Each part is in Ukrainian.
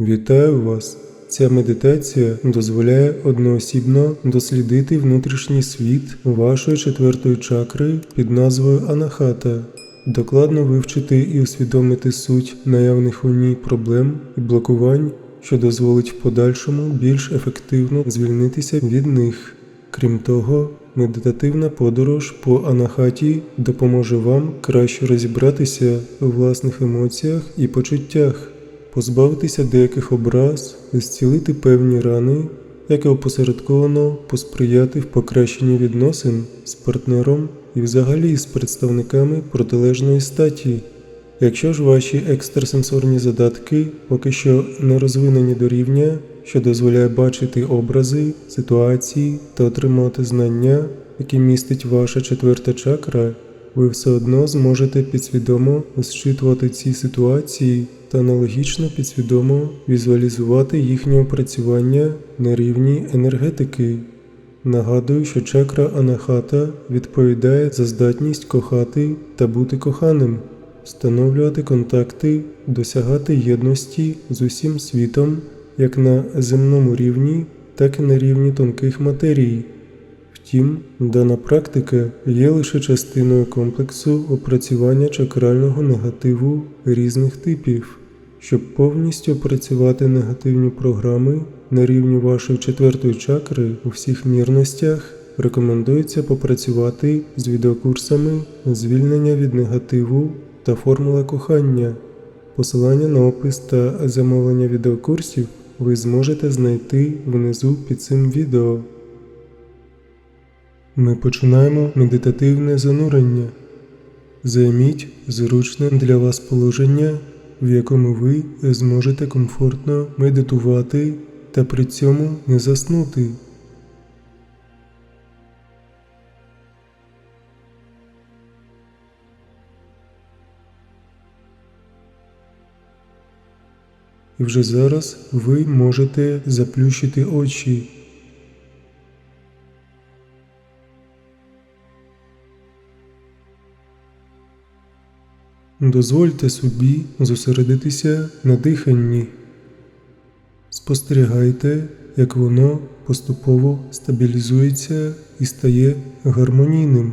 Вітаю вас! Ця медитація дозволяє одноосібно дослідити внутрішній світ вашої четвертої чакри під назвою Анахата, докладно вивчити і усвідомити суть наявних у ній проблем і блокувань, що дозволить в подальшому більш ефективно звільнитися від них. Крім того, медитативна подорож по анахаті допоможе вам краще розібратися у власних емоціях і почуттях, позбавитися деяких образ, зцілити певні рани, як і опосередковано посприяти в покращенні відносин з партнером і взагалі з представниками протилежної статі. Якщо ж ваші екстрасенсорні задатки поки що не розвинені до рівня, що дозволяє бачити образи, ситуації та отримати знання, які містить ваша четверта чакра, ви все одно зможете підсвідомо зчитувати ці ситуації та аналогічно підсвідомо візуалізувати їхнє опрацювання на рівні енергетики. Нагадую, що чакра Анахата відповідає за здатність кохати та бути коханим, встановлювати контакти, досягати єдності з усім світом як на земному рівні, так і на рівні тонких матерій. Втім, дана практика є лише частиною комплексу опрацювання чакрального негативу різних типів. Щоб повністю опрацювати негативні програми на рівні вашої четвертої чакри у всіх мірностях, рекомендується попрацювати з відеокурсами звільнення від негативу та формула кохання. Посилання на опис та замовлення відеокурсів ви зможете знайти внизу під цим відео. Ми починаємо медитативне занурення. Займіть зручне для вас положення, в якому ви зможете комфортно медитувати та при цьому не заснути. І вже зараз ви можете заплющити очі. Дозвольте собі зосередитися на диханні. Спостерігайте, як воно поступово стабілізується і стає гармонійним.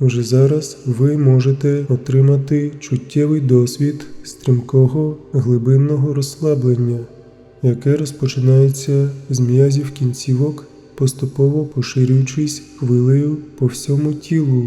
Уже зараз ви можете отримати чуттєвий досвід стрімкого глибинного розслаблення, яке розпочинається з м'язів кінцівок, поступово поширюючись хвилею по всьому тілу.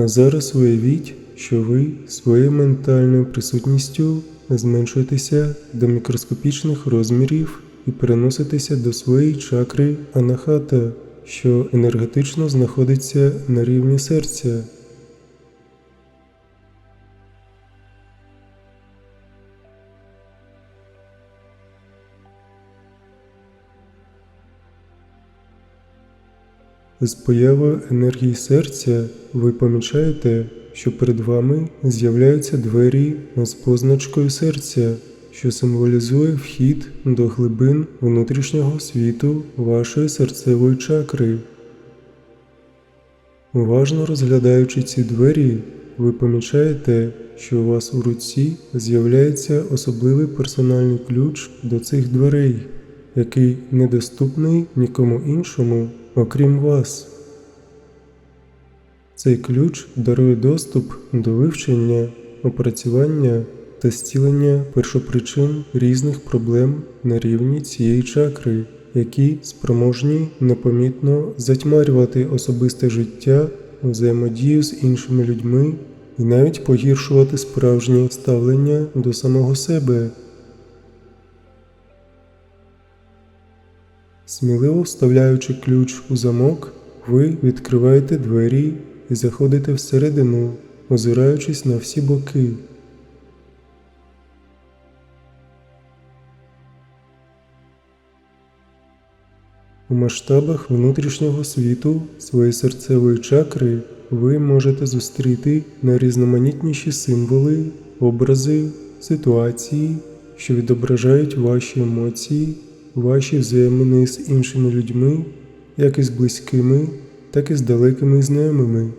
А зараз уявіть, що ви своєю ментальною присутністю зменшуєтеся до мікроскопічних розмірів і переноситеся до своєї чакри анахата, що енергетично знаходиться на рівні серця. З появою енергії серця ви помічаєте, що перед вами з'являються двері з позначкою серця, що символізує вхід до глибин внутрішнього світу вашої серцевої чакри. Уважно розглядаючи ці двері, ви помічаєте, що у вас у руці з'являється особливий персональний ключ до цих дверей, який недоступний нікому іншому, окрім вас. Цей ключ дарує доступ до вивчення, опрацювання та зцілення першопричин різних проблем на рівні цієї чакри, які спроможні непомітно затьмарювати особисте життя, взаємодію з іншими людьми і навіть погіршувати справжнє ставлення до самого себе. Сміливо вставляючи ключ у замок, ви відкриваєте двері і заходите всередину, озираючись на всі боки. У масштабах внутрішнього світу своєї серцевої чакри ви можете зустріти найрізноманітніші символи, образи, ситуації, що відображають ваші емоції, ваші взаємини з іншими людьми, як із близькими, так і з далекими знайомими.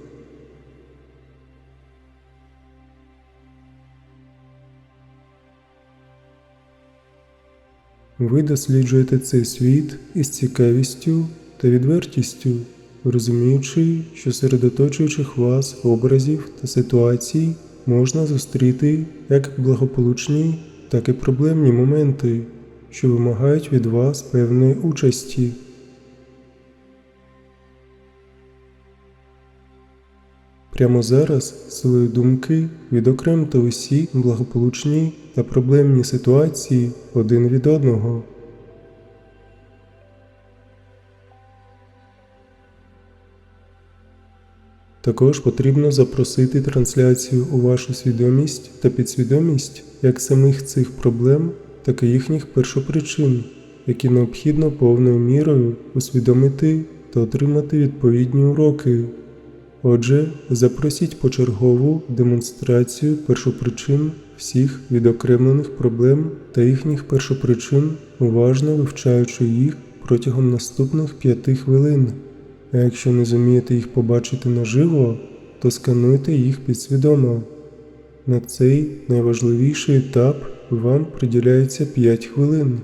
Ви досліджуєте цей світ із цікавістю та відвертістю, розуміючи, що серед оточуючих вас образів та ситуацій можна зустріти як благополучні, так і проблемні моменти, що вимагають від вас певної участі. Прямо зараз силою думки відокремте усі благополучні та проблемні ситуації один від одного. Також потрібно запросити трансляцію у вашу свідомість та підсвідомість як самих цих проблем, так і їхніх першопричин, які необхідно повною мірою усвідомити та отримати відповідні уроки. Отже, запросіть почергову демонстрацію першопричин всіх відокремлених проблем та їхніх першопричин, уважно вивчаючи їх протягом наступних п'яти хвилин. А якщо не зумієте їх побачити наживо, то скануйте їх підсвідомо. На цей найважливіший етап вам приділяється 5 хвилин.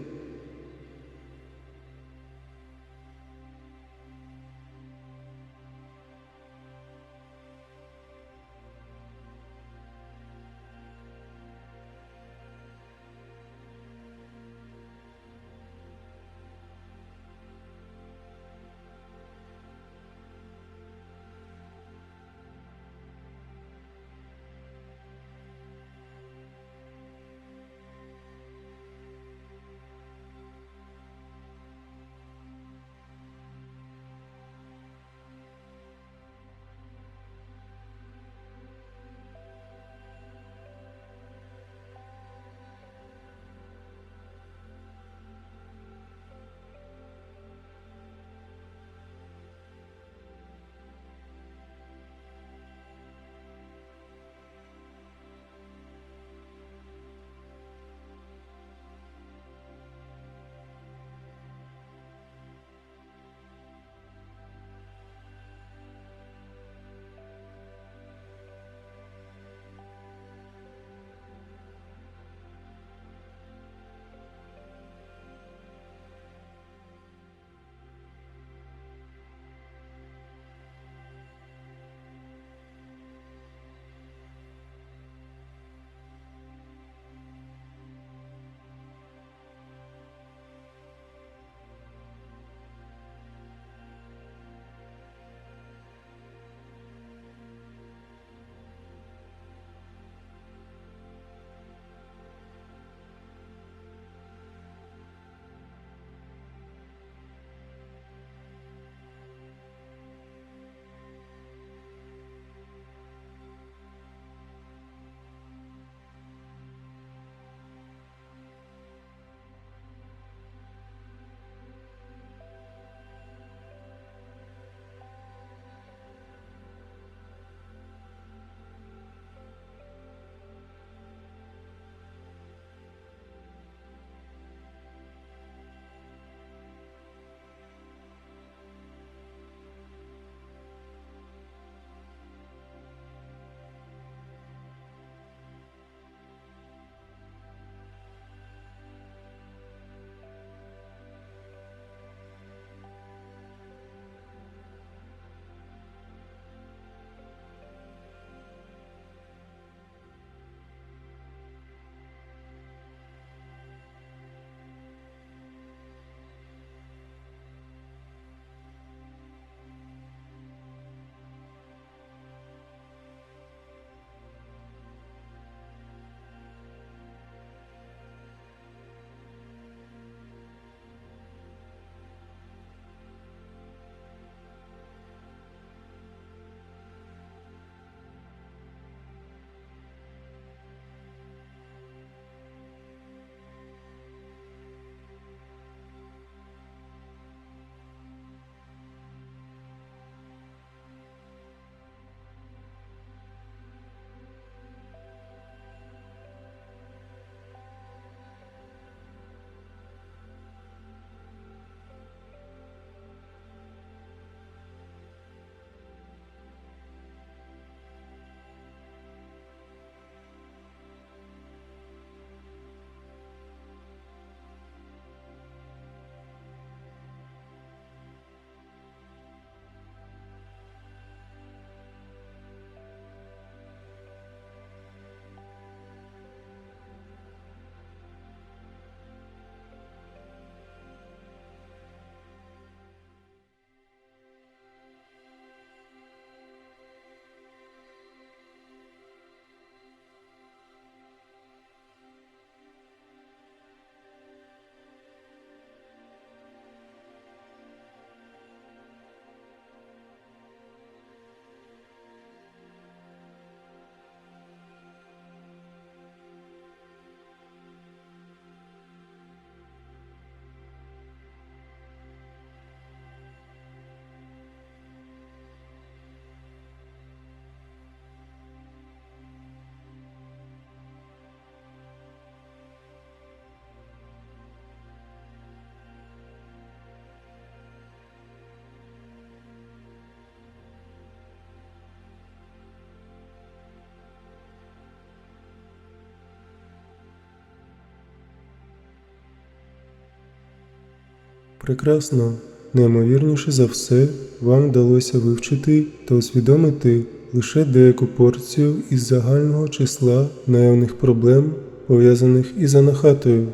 Прекрасно. Наймовірніше за все, вам вдалося вивчити та усвідомити лише деяку порцію із загального числа наявних проблем, пов'язаних із анахатою.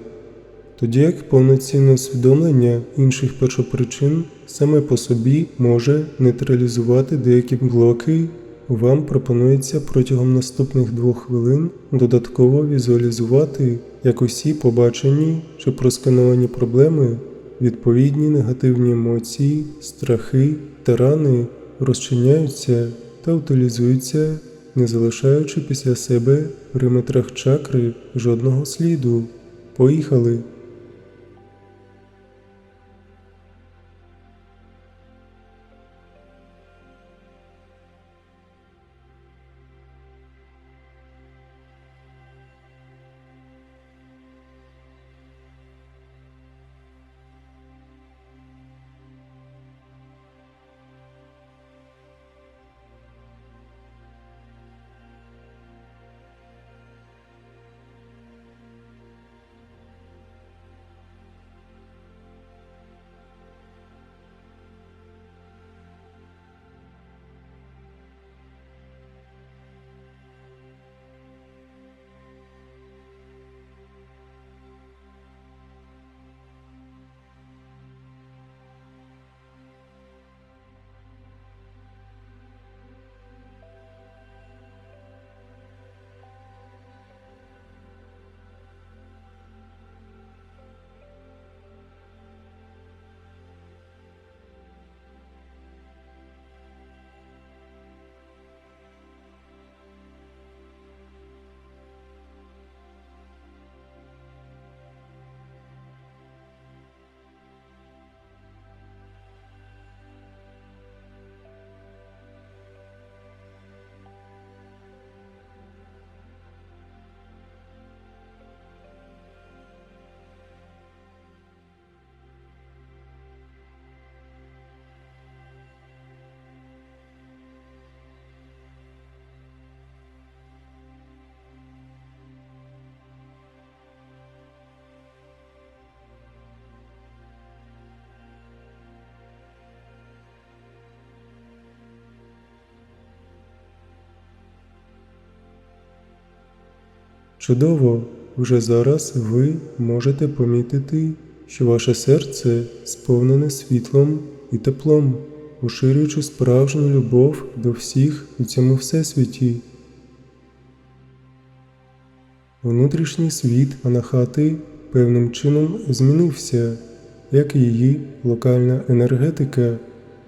Тоді як повноцінне усвідомлення інших першопричин саме по собі може нейтралізувати деякі блоки, вам пропонується протягом наступних двох хвилин додатково візуалізувати, як усі побачені чи проскановані проблеми, відповідні негативні емоції, страхи та рани розчиняються та утилізуються, не залишаючи після себе в периметрах чакри жодного сліду. Поїхали! Чудово, вже зараз ви можете помітити, що ваше серце сповнене світлом і теплом, поширюючи справжню любов до всіх у цьому всесвіті. Внутрішній світ Анахати певним чином змінився, як і її локальна енергетика.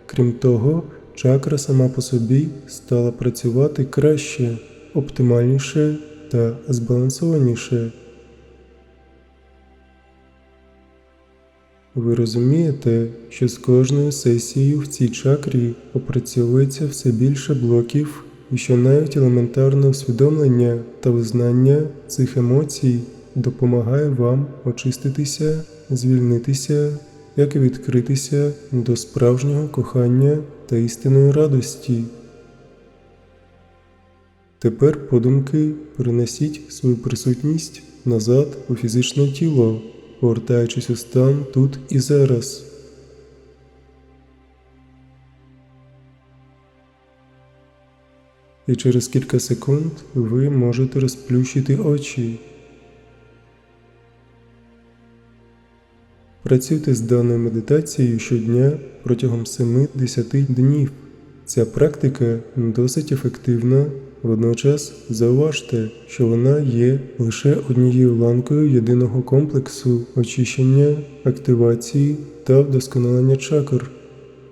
Крім того, чакра сама по собі стала працювати краще, оптимальніше та збалансованіше. Ви розумієте, що з кожною сесією в цій чакрі опрацьовується все більше блоків, і що навіть елементарне усвідомлення та визнання цих емоцій допомагає вам очиститися, звільнитися, як і відкритися до справжнього кохання та істинної радості. Тепер подумки перенесіть свою присутність назад у фізичне тіло, повертаючись у стан тут і зараз. І через кілька секунд ви можете розплющити очі. Працюйте з даною медитацією щодня протягом 7-10 днів. Ця практика досить ефективна, водночас зауважте, що вона є лише однією ланкою єдиного комплексу очищення, активації та вдосконалення чакр.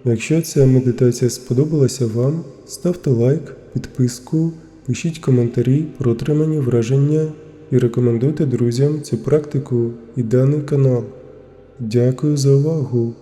Якщо ця медитація сподобалася вам, ставте лайк, підписку, пишіть коментарі про отримані враження і рекомендуйте друзям цю практику і даний канал. Дякую за увагу!